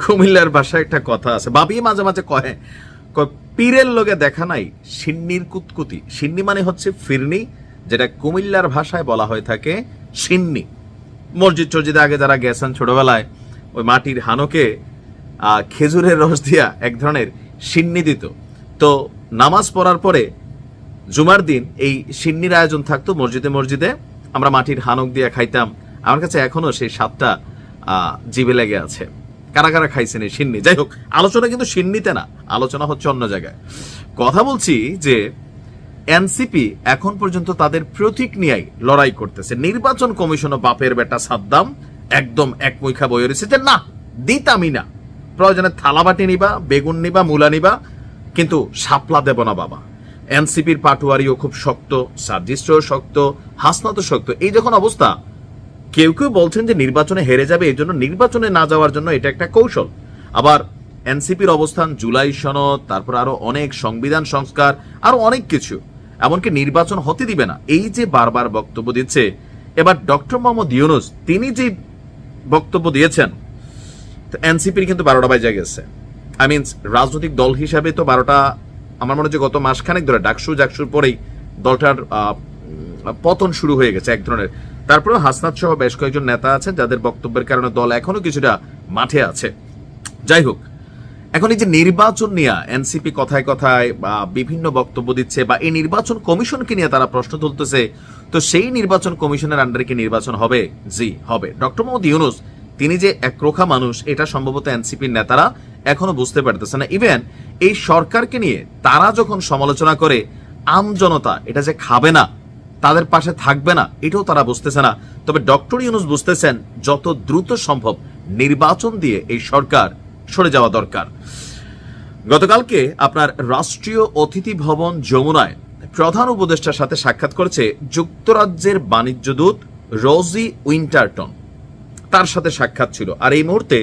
কুমিল্লার ভাষায় একটা কথা আছে। বাবি মাঝে মাঝে কহে পীরের লোকে দেখা নাই সিন্নির কুতকুতি। সিন্নি মানে হচ্ছে ফিরনি যেটা কুমিল্লার ভাষায় বলা হয়ে থাকে সিন্নি। মসজিদ টসজিদে আগে যারা গেছেন ছোটবেলায় ওই মাটির হানকে খেজুরের রস দিয়া এক ধরনের সিন্নি দিত। তো নামাজ পড়ার পরে জুমার দিন এই সিন্নির আয়োজন থাকতো মসজিদে মসজিদে। আমরা মাটির হানক দিয়ে খাইতাম। আমার কাছে এখনও সেই আহ, জিভে লেগে আছে। কারা কারা খাইছেন এই সিন্নি? যাই হোক, আলোচনা কিন্তু সিন্নিতে না, আলোচনা হচ্ছে অন্য জায়গায়। কথা বলছি যে, এনসিপি এখন পর্যন্ত তাদের প্রতীক নিয়েই লড়াই করতেছে। নির্বাচন কমিশনও বাপের বেটা সাদ্দাম একদম এক মুখা বই রয়েছে যে, না, দিতামই না। প্রয়োজনে থালাবাটি নিবা, বেগুন নিবা, মূলা নিবা, কিন্তু শাপলা দেব না বাবা। এনসিপির পাটুয়ারিও খুব শক্ত সার্জিস্টও শক্ত, হাসনাতও শক্ত। এই যখন অবস্থা কেউ কেউ বলছেন যে নির্বাচনে হেরে যাবে এই জন্য নির্বাচনে না যাওয়ার জন্য এটা একটা কৌশল। আবার এনসিপির অবস্থান, জুলাই সনদ, তারপর আরও অনেক সংবিধান সংস্কার, আরও অনেক কিছু। এমনকি নির্বাচন হতে দিবে না। এই যে বারবার বক্তব্য দিচ্ছে, এবার ডক্টর মোহাম্মদ ইউনুস, তিনি যে বক্তব্য দিয়েছেন এনসিপির কিন্তু বারোটা বাজে গেছে। আই মিনস রাজনৈতিক দল হিসাবে তো বারোটা, আমার মনে হচ্ছে গত মাসখানেক ধরে ডাকসু জাকসুর পরেই দলটার পতন শুরু হয়ে গেছে এক ধরনের। তারপরে হাসনাত সহ বেশ কয়েকজন নেতা আছেন যাদের বক্তব্যের কারণে দল এখনও কিছুটা মাঠে আছে। যাই হোক, এখন এই যে নির্বাচন নিয়ে এনসিপি কথায় কথায় বা বিভিন্ন বক্তব্য দিচ্ছে বা এই নির্বাচন কমিশনকে নিয়ে তারা প্রশ্ন তুলতেছে, তো সেই নির্বাচন কমিশনের আন্ডারে কি নির্বাচন হবে? জি, হবে। ডক্টর মোহাম্মদ ইউনুস, তিনি যে একরোখা মানুষ, এটা সম্ভবত এনসিপির নেতারা এখনও বুঝতে পারতেছে না। ইভেন এই সরকারকে নিয়ে তারা যখন সমালোচনা করে, আম জনতা এটা যে খাবে না তাদের পাশে থাকবে না, এটাও তারা বুঝতেছে না। তবে ডক্টর ইউনুস বুঝতেছেন যত দ্রুত সম্ভব নির্বাচন দিয়ে এই সরকার সরে যাওয়া দরকার। গতকালকে আপনার রাষ্ট্রীয় অতিথি ভবন যমুনায় প্রধান উপদেষ্টার সাথে সাক্ষাৎ করেছে যুক্তরাজ্যের বাণিজ্য দূত রোজি উইন্টারটন। তার সাথে সাক্ষাৎ ছিল। আর এই মুহূর্তে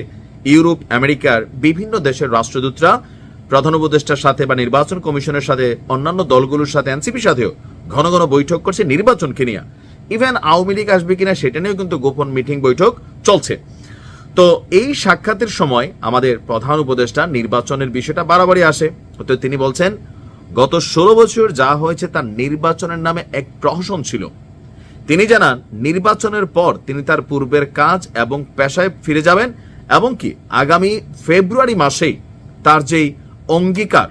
ইউরোপ, আমেরিকার বিভিন্ন দেশের রাষ্ট্রদূতরা প্রধান উপদেষ্টার সাথে বা নির্বাচন কমিশনের সাথে অন্যান্য দলগুলোর সাথে, এনসিপির সাথেও ঘন ঘন বৈঠক করছে নির্বাচনকে নিয়ে ইভেন আওয়ামী লীগ আসবে কিনা সেটা নিয়েও কিন্তু গোপন মিটিং বৈঠক চলছে। তো এই সাক্ষাতের সময় আমাদের প্রধান উপদেষ্টা নির্বাচনের বিষয়টা বাড়াবাড়ি আসে। তো তিনি বলছেন, গত ষোলো বছর যা হয়েছে তার নির্বাচনের নামে এক প্রহসন ছিল। তিনি জানান, নির্বাচনের পর তিনি তার পূর্বের কাজ এবং পেশায় ফিরে যাবেন এবং কি আগামী ফেব্রুয়ারি মাসেই তার যেই অঙ্গীকার,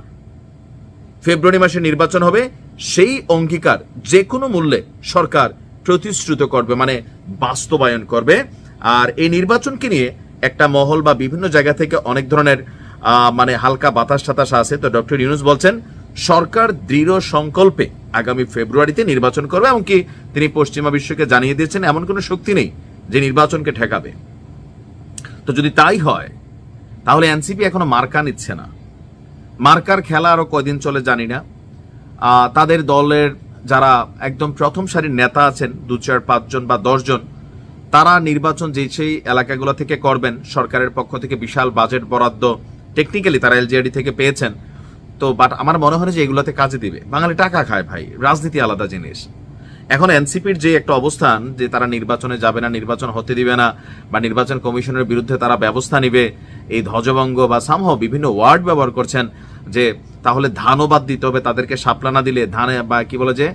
ফেব্রুয়ারি মাসে নির্বাচন হবে সেই অঙ্গীকার যে কোনো মূল্যে সরকার প্রতিশ্রুত করবে মানে বাস্তবায়ন করবে। আর এই নির্বাচনকে নিয়ে একটা মহল বা বিভিন্ন জায়গা থেকে অনেক ধরনের মানে হালকা বাতাস টাতাস আছে। তো ডক্টর ইউনুস বলছেন, সরকার দৃঢ় সংকল্পে আগামী ফেব্রুয়ারিতে নির্বাচন করবে এমনকি তিনি পশ্চিমা বিশ্বকে জানিয়ে দিয়েছেন, এমন কোনো শক্তি নেই যে নির্বাচনকে ঠেকাবে। তো যদি তাই হয়, তাহলে এনসিপি এখনও মার্কা নিচ্ছে না। মার্কার খেলা আরও কয়দিন চলে জানি না। তাদের দলের যারা একদম প্রথম সারির নেতা আছেন, দু চার পাঁচজন বা দশজন তারা নির্বাচন যে সেই এলাকাগুলো থেকে করবেন, সরকারের পক্ষ থেকে বিশাল বাজেট বরাদ্দ টেকনিক্যালি তারা এলজিআরডি থেকে পেয়েছেন। তো বাট আমার মনে হয় যে এগুলোতে কাজে দিবে। বাঙালি টাকা খায় ভাই, রাজনীতি আলাদা জিনিস। এখন এনসিপির যে একটা অবস্থান, যে তারা নির্বাচনে যাবে না, নির্বাচন হতে দিবে না, বা নির্বাচন কমিশনের বিরুদ্ধে তারা ব্যবস্থা নিবে, এই ধ্বজভঙ্গ বা সামহ বিভিন্ন ওয়ার্ড ব্যবহার করছেন যে তাহলে ধানও বাদ দিতে হবে, তাদেরকে সাপলা না দিলে ধানে বা কি বলে যে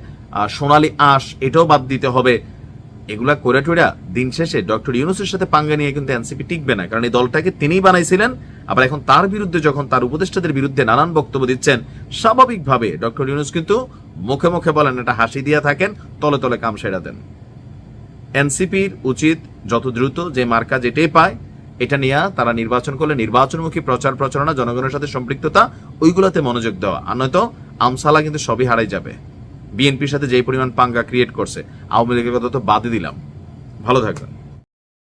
সোনালি আঁশ এটাও বাদ দিতে হবে। এগুলা করে টুরা দিন শেষে ডক্টর ইউনুসের সাথে পাঙ্গা নিয়ে কিন্তু এনসিপি টিকবে না, কারণ এই দলটাকে তিনিই বানাইছিলেন। আবার এখন তার বিরুদ্ধে যখন তার উপদেষ্টাদের বিরুদ্ধে নানান বক্তব্য দিচ্ছেন, স্বাভাবিকভাবে ডক্টর ইউনুস কিন্তু মুখে মুখে বলেন, এটা হাসি দিয়া থাকেন, তলে তলে কাম সেরা দেন। এনসিপির উচিত যত দ্রুত যে মার্কা যেটাই পায় এটা নিয়ে তারা নির্বাচন করলে নির্বাচনমুখী প্রচার প্রচারণা, জনগণের সাথে সম্পৃক্ততা, ওইগুলোতে মনোযোগ দেওয়া। আর নয়তো আমসালা কিন্তু সবই হারাই যাবে। বিএনপির সাথে যেই পরিমাণ পাঙ্গা ক্রিয়েট করছে, আওয়ামী লীগের কথা তো বাদই দিলাম। ভালো থাকবেন।